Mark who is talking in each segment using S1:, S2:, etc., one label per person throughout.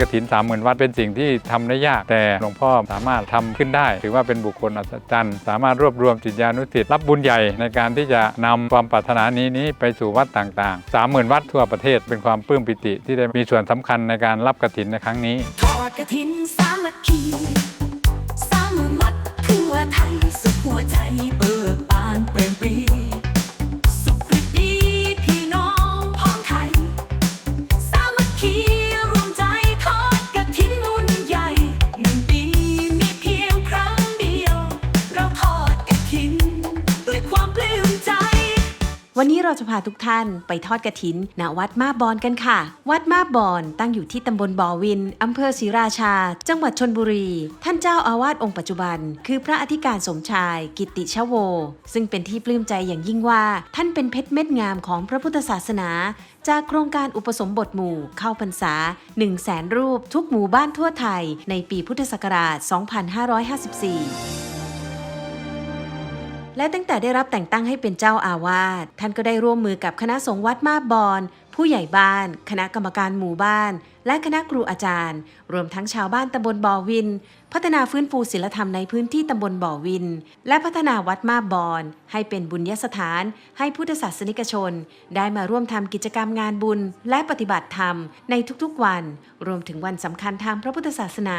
S1: กระถินสามหมื่นวัดเป็นสิ่งที่ทำได้ยาก แต่หลวงพ่อสามารถทำขึ้นได้ ถือว่าเป็นบุคคลอัศจรรย์ สามารถรวบรวมจิตญานุสิตรับบุญใหญ่ในการที่จะนำความปรารถนานี้นี้ไปสู่วัดต่างๆสามหมื่นวัดทั่วประเทศเป็นความปลื้มปิติ ที่ได้มีส่วนสำคัญในการรับกระถินในครั้งนี้
S2: ทอดกระถินสามัคคี จะพาทุก
S3: ท่านไปทอดกระถินณวัดมาบอนกันค่ะ วัดมาบอนตั้งอยู่ที่ตำบลบ่อวินอำเภอศรีราชา จังหวัดชนบุรี ท่านเจ้าอาวาสองค์ปัจจุบัน คือพระอธิการสมชาย กิติชโว ซึ่งเป็นที่ปลื้มใจอย่างยิ่งว่า ท่านเป็นเพชรเม็ดงามของพระพุทธศาสนา จากโครงการอุปสมบทหมู่เข้าพรรษา1 0 0 0 0แสนรูปทุกหมู่บ้านทั่วไทย ในปีพุทธศักราช 2554 และตั้งแต่ได้รับแต่งตั้งให้เป็นเจ้าอาวาสท่านก็ได้ร่วมมือกับคณะสงฆ์วัดมาบบอน ผู้ใหญ่บ้าน คณะกรรมการหมู่บ้าน และคณะครูอาจารย์ รวมทั้งชาวบ้านตำบลบ่อวิน พัฒนาฟื้นฟูศิลธรรมในพื้นที่ตำบลบ่อวิน และพัฒนาวัดมาบบอน ให้เป็นบุญยสถาน ให้พุทธศาสนิกชน ได้มาร่วมทำกิจกรรมงานบุญ และปฏิบัติธรรมในทุกๆวัน รวมถึงวันสำคัญทางพระพุทธศาสนา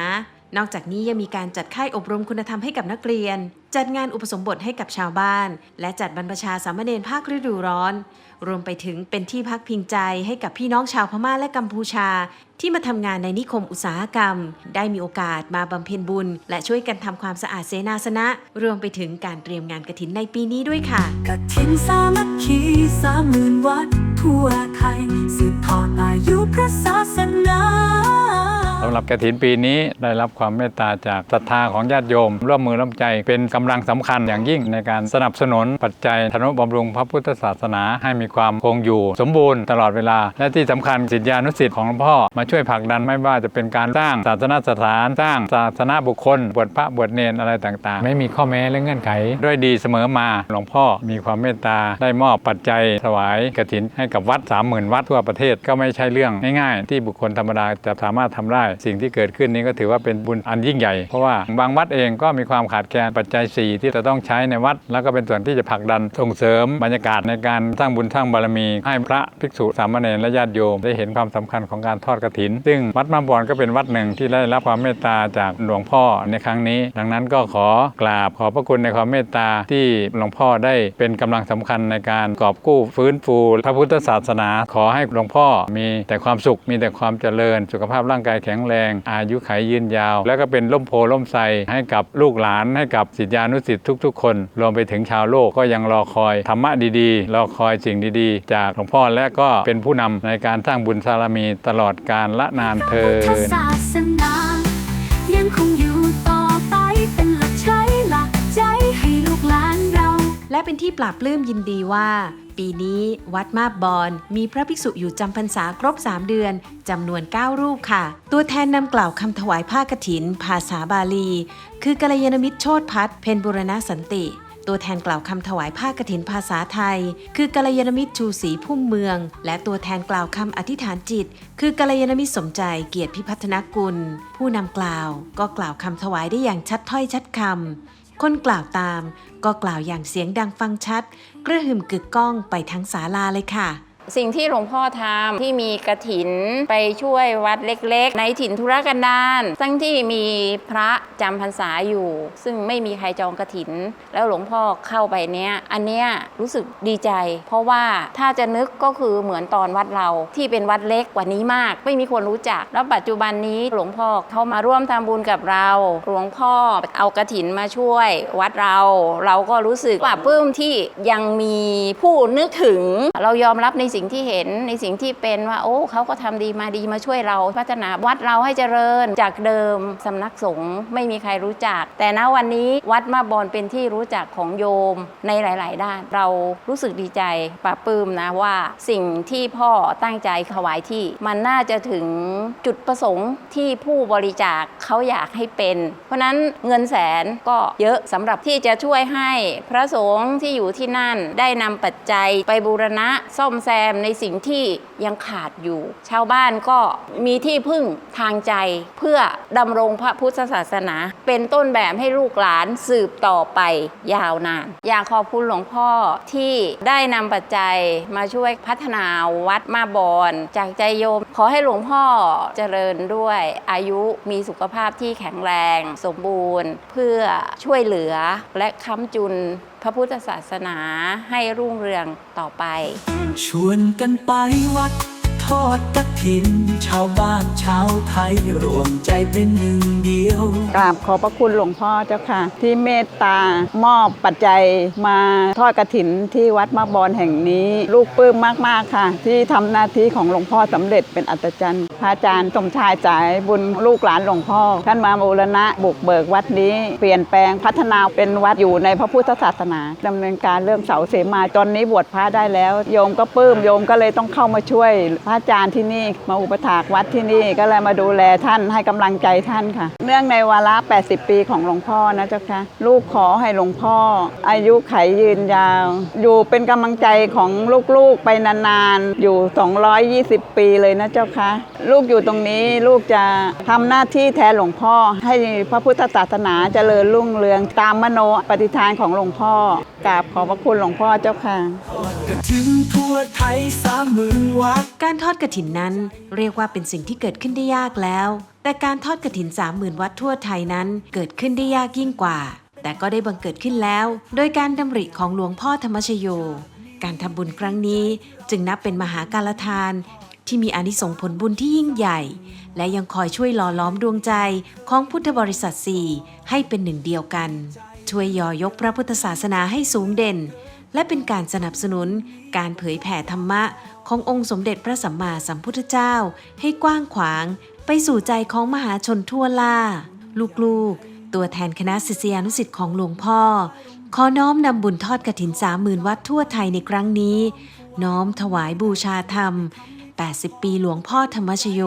S3: นอกจากนี้ยังมีการจัดค่ายอบรมคุณธรรมให้กับนักเรียน จัดงานอุปสมบทให้กับชาวบ้าน และจัดบรรพชาสามเณรภาคฤดูร้อน รวมไปถึงเป็นที่พักพิงใจให้กับพี่น้องชาวพม่าและกัมพูชา ที่มาทำงานในนิคมอุตสาหกรรม ได้มีโอกาสมาบำเพ็ญบุญ และช่วยกันทำความสะอาดเสนาสนะ รวมไปถึงการเตรียมงานกระถินในปีนี้ด้วยค่ะ
S2: กฐินสามัคคีสามหมื่นวัดทั่วไทยสืบทอดอายุพระศาสนา
S1: สำหรับกระถินปีนี้ได้รับความเมตตาจากศรัทธาของญาติโยม ร่วมมือร่วมใจเป็นกำลังสำคัญอย่างยิ่งในการสนับสนุนปัจจัยธนุบำรุงพระพุทธศาสนาให้มีความคงอยู่ สมบูรณ์ตลอดเวลา และที่สำคัญศิษยานุศิษย์ของหลวงพ่อมาช่วยผลักดันไม่ว่าจะเป็นการสร้างศาสนสถานสร้างศาสนาบุคคลบวชพระบวชเนรอะไรต่างๆ ไม่มีข้อแม้และเงื่อนไข ด้วยดีเสมอมาหลวงพ่อมีความเมตตาได้มอบปัจจัยถวายกฐินให้กับวัด 30,000 วัดทั่วประเทศก็ไม่ใช่เรื่องง่ายๆ ที่บุคคลธรรมดาจะสามารถทำได้สิ่งที่เกิดขึ้นนี้ก็ถือว่าเป็นบุญอันยิ่งใหญ่ เพราะว่าบางวัดเองก็มีความขาดแคลนปัจจัย 4 ที่จะต้องใช้ในวัด แล้วก็เป็นส่วนที่จะผลักดันส่งเสริมบรรยากาศในการสร้างบุญสร้างบารมี ให้พระภิกษุสามเณรและญาติโยมได้เห็นความสำคัญของการทอดกฐิน ซึ่งวัดมาบอนก็เป็นวัดหนึ่งที่ได้รับความเมตตาจากหลวงพ่อในครั้งนี้ ดังนั้นก็ขอกราบขอพระคุณในความเมตตาที่หลวงพ่อได้เป็นกำลังสำคัญในการกอบกู้ฟื้นฟูพระพุทธศาสนา ขอให้หลวงพ่อมีแต่ความสุขมีแต่ความเจริญสุขภาพร่างกายแข็งแรง อายุขัยยืนยาว แล้วก็เป็นล่มโพล่มไทรให้กับลูกหลานให้กับศิษยานุศิษย์ทุก ๆ คน รวมไปถึงชาวโลกก็ยังรอคอยธรรมะดีๆ รอคอยสิ่งดีๆ จากหลวงพ่อและก็เป็นผู้นำในการสร้างบุญสารมีตลอดกาลละนานเทิ
S2: พุทธ
S1: น
S2: ศาสนายังคงอยู่ต่อไปเป็นหลักใช้หลักใจให้ลูกหลานเรา
S3: และเป็นที่ปราบปลื้มยินดีว่า ปีนี้วัดมาบบอนมีพระภิกษุอยู่จำพรรษาครบ 3 เดือนจำนวน 9 รูปค่ะ ตัวแทนนำกล่าวคำถวายผ้ากฐิน ภาษาบาลี คือกัลยาณมิตรโชตพัฒเพนบุรณสันติ ตัวแทนกล่าวคำถวายผ้ากฐินภาษาไทย คือกัลยาณมิตรชูศรีพุ่มเมือง และตัวแทนกล่าวคำอธิษฐานจิต คือกัลยาณมิตรสมใจเกียรติพิพัฒนกุล ผู้นำกล่าว ก็กล่าวคำถวายได้อย่างชัดถ้อยชัดคำ คนกล่าวตาม ก็กล่าวอย่างเสียงดังฟังชัด กระหึ่มกึกก้องไปทั้งศาลาเลยค่ะ
S4: สิ่งที่หลวงพ่อทำที่มีกระถินไปช่วยวัดเล็กๆ ในถิ่นธุรกันดารทั้งที่มีพระจำพรรษาอยู่ ซึ่งไม่มีใครจองกระถิน แล้วหลวงพ่อเข้าไปเนี้ยอันเนี้ยรู้สึกดีใจ เพราะว่าถ้าจะนึกก็คือเหมือนตอนวัดเราที่เป็นวัดเล็กกว่านี้มาก ไม่มีคนรู้จัก แล้วปัจจุบันนี้หลวงพ่อเข้ามาร่วมทำบุญกับเรา หลวงพ่อเอากระถินมาช่วย วัดเราเราก็รู้สึกปลาปลื้มที่ยังมีผู้นึกถึงเรายอมรับในสิ่ิ่งที่เห็นในสิ่งที่เป็นว่า โอ้เขาก็ทำดีมาดีมาช่วยเรา พัฒนาวัดเราให้เจริญจากเดิมสำนักสงฆ์ไม่มีใครรู้จัก แต่ณวันนี้วัดมาบอนเป็นที่รู้จักของโยมในหลาย ๆ ด้าน เรารู้สึกดีใจปลาบปลื้มนะว่าสิ่งที่พ่อตั้งใจถวายที่ มันน่าจะถึงจุดประสงค์ที่ผู้บริจาคเขาอยากให้เป็น เพราะฉะนั้นเงินแสนก็เยอะสำหรับที่จะช่วยให้พระสงฆ์ที่อยู่ที่นั่นได้นำปัจจัยไปบูรณะซ่อมแซมมในสิ่งที่ยังขาดอยู่ ชาวบ้านก็มีที่พึ่งทางใจเพื่อดำรงพระพุทธศาสนา เป็นต้นแบบให้ลูกหลานสืบต่อไปยาวนาน อยากขอบคุณหลวงพ่อที่ได้นำปัจจัยมาช่วยพัฒนาวัดมาบอนจากใจโยม ขอให้หลวงพ่อเจริญด้วยอายุมีสุขภาพที่แข็งแรง สมบูรณ์ เพื่อช่วยเหลือและค้ำจุนพระพุทธศาสนาให้รุ่งเรืองต่อไป
S5: ชวนกันไปวัดทอดกฐิน ชาวบ้านชาวไทยรวมใจเป็นหนึ่งเดียว
S6: กราบขอบพระคุณหลวงพ่อเจ้าค่ะ ที่เมตตามอบปัจจัยมาทอดกระถินที่วัดมาบอนแห่งนี้ ลูกปลื้มมาก ๆ ค่ะ ที่ทำหน้าที่ของหลวงพ่อสำเร็จเป็นอัศจรรย์พระอาจารย์สมชายสายบุญลูกหลานหลวงพ่อ ท่านมาบูรณะบุกเบิกวัดนี้ เปลี่ยนแปลงพัฒนาเป็นวัดอยู่ในพระพุทธศาสนาดำเนินการเรื่องเสาเสมาตอนนี้บวชพระได้แล้ว โยมก็ปลื้มโยมก็เลยต้องเข้ามาช่วยพระอาจารย์ที่นี่มาอุปถากวัดที่นี่ก็เลยมาดูแลท่านให้กำลังใจท่านค่ะ เนื่องในวาระ 80 ปีของหลวงพ่อนะเจ้าค่ะลูกขอให้หลวงพ่อ อายุไขยืนยาว อยู่เป็นกำลังใจของลูกๆไปนานๆ อยู่ 220 ปีเลยนะเจ้าค่ะลูกอยู่ตรงนี้ลูกจะทำหน้าที่แทนหลวงพ่อ ให้พระพุทธศาสนาเจริญรุ่งเรืองตามมโนปฏิฐานของหลวงพ่อกราบขอบพระคุณหลวงพ่อเจ้าค่ะ
S5: กระถึงทั่วไทยสามหมื่นวัด
S3: การทอดกระถินนั้นเรียกว่าเป็นสิ่งที่เกิดขึ้นได้ยากแล้ว แต่การทอดกระถินสามหมื่นวัดทั่วไทยนั้นเกิดขึ้นได้ยากยิ่งกว่า แต่ก็ได้บังเกิดขึ้นแล้ว โดยการดำริของหลวงพ่อธรรมชโย การทำบุญครั้งนี้ จึงนับเป็นมหาการทาน ที่มีอนิสงส์ผลบุญที่ยิ่งใหญ่ และยังคอยช่วยหล่อล้อมดวงใจของพุทธบริษัทสี่ให้เป็นหนึ่งเดียวกัน ช่วยยอยกพระพุทธศาสนาให้สูงเด่นและเป็นการสนับสนุนการเผยแผ่ธรรมะ ขององค์สมเด็จพระสัมมาสัมพุทธเจ้าให้กว้างขวางไปสู่ใจของมหาชนทั่วล่า ลูกๆ ตัวแทนคณะศิษยานุสิ์ของหลวงพ่อ ขอน้อมนำบุญทอดกระถินสามหมื่นวัดทั่วไทยในครั้งนี้ น้อมถวายบูชาธรรม 80 ปีหลวงพ่อธรรมชโย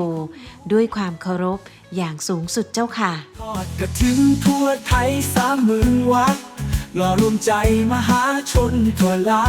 S3: ด้วยความเคารพอย่างสูงสุดเจ้าค่ะ
S5: ทอดกระถึงทั่วไทยสามหมื่นวัดหล่อรวมใจมหาชนทั่วลา